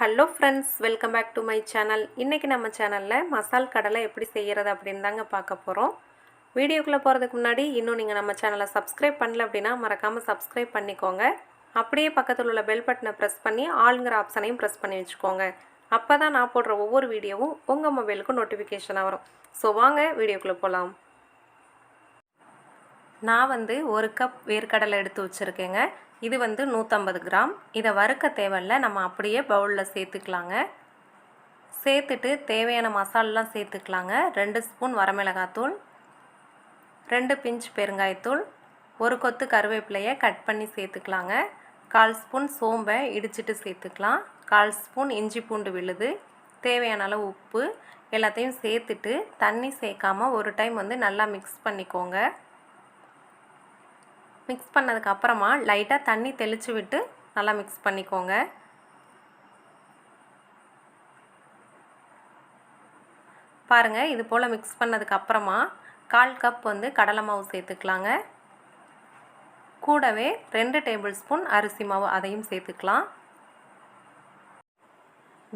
Hello friends welcome back to my channel இன்றைக்கி நம்ம சேனலில் மசால் கடலை எப்படி செய்கிறது அப்படின்னு தாங்க பார்க்க போகிறோம் வீடியோக்குள்ளே போகிறதுக்கு முன்னாடி இன்னும் நீங்கள் நம்ம சேனலை சப்ஸ்கிரைப் பண்ணல அப்படின்னா மறக்காமல் சப்ஸ்கிரைப் பண்ணிக்கோங்க. அப்படியே பக்கத்தில் உள்ள பெல் பட்டனை ப்ரெஸ் பண்ணி ஆளுங்கிற ஆப்ஷனையும் ப்ரெஸ் பண்ணி வச்சுக்கோங்க. அப்போ தான் நான் போடுற ஒவ்வொரு வீடியோவும் உங்கள் மொபைலுக்கும் நோட்டிஃபிகேஷனாக வரும். ஸோ வாங்க வீடியோக்குள்ளே போகலாம் நான் வந்து ஒரு கப் வேர்க்கடலை எடுத்து வச்சுருக்கேங்க. இது வந்து நூற்றம்பது கிராம். இதை வறுக்க தேவையில்ல. நம்ம அப்படியே பவுலில் சேர்த்துக்கலாங்க. சேர்த்துட்டு தேவையான மசாலெலாம் சேர்த்துக்கலாங்க. ரெண்டு ஸ்பூன் வரமிளகாத்தூள் ரெண்டு பிஞ்ச் பெருங்காயத்தூள் ஒரு கொத்து கருவேப்பிலையை கட் பண்ணி சேர்த்துக்கலாங்க. கால் ஸ்பூன் சோம்பை இடிச்சிட்டு சேர்த்துக்கலாம். கால் ஸ்பூன் இஞ்சி பூண்டு விழுது தேவையான அளவு உப்பு எல்லாத்தையும் சேர்த்துட்டு தண்ணி சேர்க்காமல் ஒரு டைம் வந்து நல்லா மிக்ஸ் பண்ணிக்கோங்க. மிக்ஸ் பண்ணதுக்கு அப்புறமா லைட்டாக தண்ணி தெளித்து விட்டு நல்லா மிக்ஸ் பண்ணிக்கோங்க. பாருங்கள் இது போல் மிக்ஸ் பண்ணதுக்கு அப்புறமா கால் கப் வந்து கடலை மாவு சேர்த்துக்கலாங்க. கூடவே ரெண்டு டேபிள் ஸ்பூன் அரிசி மாவு அதையும் சேர்த்துக்கலாம்.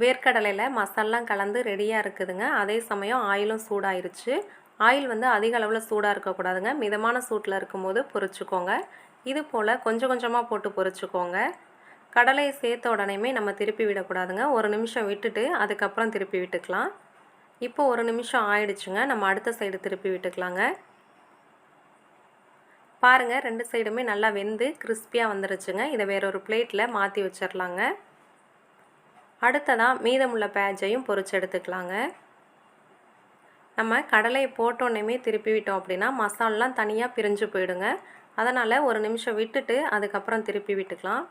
வேர்க்கடலையில் மசாலாம் கலந்து ரெடியாக இருக்குதுங்க. அதே சமயம் ஆயிலும் சூடாயிருச்சு. ஆயில் வந்து அதிக அளவில் சூடாக இருக்கக்கூடாதுங்க. மிதமான சூட்டில் இருக்கும்போது பொரிச்சுக்கோங்க. இது போல் கொஞ்சம் கொஞ்சமாக போட்டு பொரிச்சுக்கோங்க. கடலையை சேர்த்த உடனேமே நம்ம திருப்பி விடக்கூடாதுங்க. ஒரு நிமிஷம் விட்டுட்டு அதுக்கப்புறம் திருப்பி விட்டுக்கலாம். இப்போ ஒரு நிமிஷம் ஆயிடுச்சுங்க. நம்ம அடுத்த சைடு திருப்பி விட்டுக்கலாங்க. பாருங்கள் ரெண்டு சைடுமே நல்லா வெந்து கிறிஸ்பியாக வந்துருச்சுங்க. இதை வேறொரு பிளேட்டில் மாற்றி வச்சிடலாங்க அடுத்ததாக மீதமுள்ள பேஜையும் பொரிச்சு எடுத்துக்கலாங்க. நம்ம கடலையை போட்டோன்னே திருப்பி விட்டோம் அப்படின்னா மசாலெலாம் தனியாக பிரிஞ்சு போயிடுங்க. அதனால் ஒரு நிமிஷம் விட்டுட்டு அதுக்கப்புறம் திருப்பி விட்டுக்கலாம்.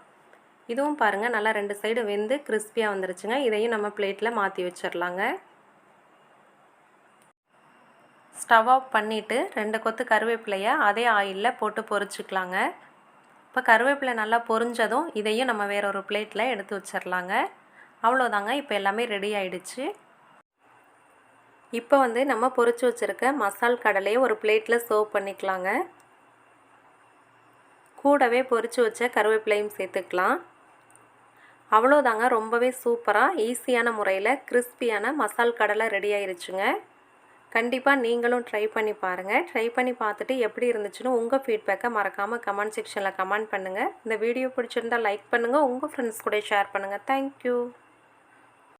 இதுவும் பாருங்கள் நல்லா ரெண்டு சைடு வெந்து கிறிஸ்பியாக வந்துருச்சுங்க. இதையும் நம்ம பிளேட்டில் மாற்றி வச்சிடலாங்க ஸ்டவ் ஆஃப் பண்ணிவிட்டு ரெண்டு கொத்து கருவேப்பிலையை அதே ஆயிலில் போட்டு பொரிச்சுக்கலாங்க. இப்போ கருவேப்பிலை நல்லா பொரிஞ்சதும் இதையும் நம்ம வேற ஒரு பிளேட்டில் எடுத்து வச்சிடலாங்க அவ்வளோதாங்க இப்போ எல்லாமே ரெடி ஆயிடுச்சு. இப்போ வந்து நம்ம பொறிச்சு வச்சுருக்க மசால் கடலையை ஒரு பிளேட்டில் சர்வ் பண்ணிக்கலாங்க. கூடவே பொறிச்சு வச்ச கருவேப்பிலையும் சேர்த்துக்கலாம். அவ்வளோதாங்க ரொம்பவே சூப்பராக ஈஸியான முறையில் கிறிஸ்பியான மசால் கடலை ரெடி ஆயிருச்சுங்க. கண்டிப்பாக நீங்களும் ட்ரை பண்ணி பாருங்கள் ட்ரை பண்ணி பார்த்துட்டு எப்படி இருந்துச்சுன்னு உங்கள் ஃபீட்பேக்கை மறக்காமல் கமெண்ட் செக்ஷனில் கமெண்ட் பண்ணுங்கள் இந்த வீடியோ பிடிச்சிருந்தால் லைக் பண்ணுங்கள் உங்கள் ஃப்ரெண்ட்ஸ் கூட ஷேர் பண்ணுங்கள் தேங்க்யூ